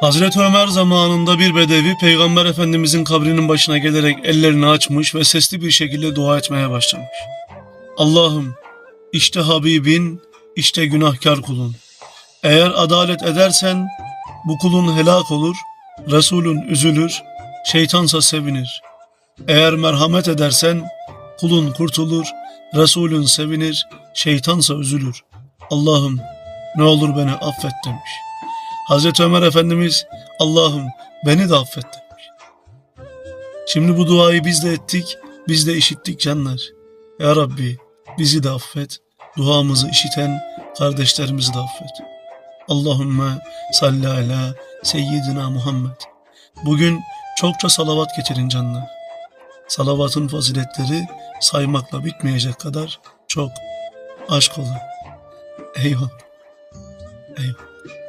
Hazreti Ömer zamanında bir bedevi Peygamber Efendimizin kabrinin başına gelerek ellerini açmış ve sesli bir şekilde dua etmeye başlamış. Allah'ım işte Habibin, işte günahkar kulun. Eğer adalet edersen bu kulun helak olur, Resulün üzülür, şeytansa sevinir. Eğer merhamet edersen kulun kurtulur, Resulün sevinir, şeytansa üzülür. Allah'ım ne olur beni affet demiş. Hazreti Ömer Efendimiz Allah'ım beni de affet demiş. Şimdi bu duayı biz de ettik, biz de işittik canlar. Ya Rabbi bizi de affet, duamızı işiten kardeşlerimizi de affet. Allahümme salli ala seyyidina Muhammed. Bugün çokça salavat getirin canlar. Salavatın faziletleri saymakla bitmeyecek kadar çok aşk olun. Eyvallah. Eyvallah.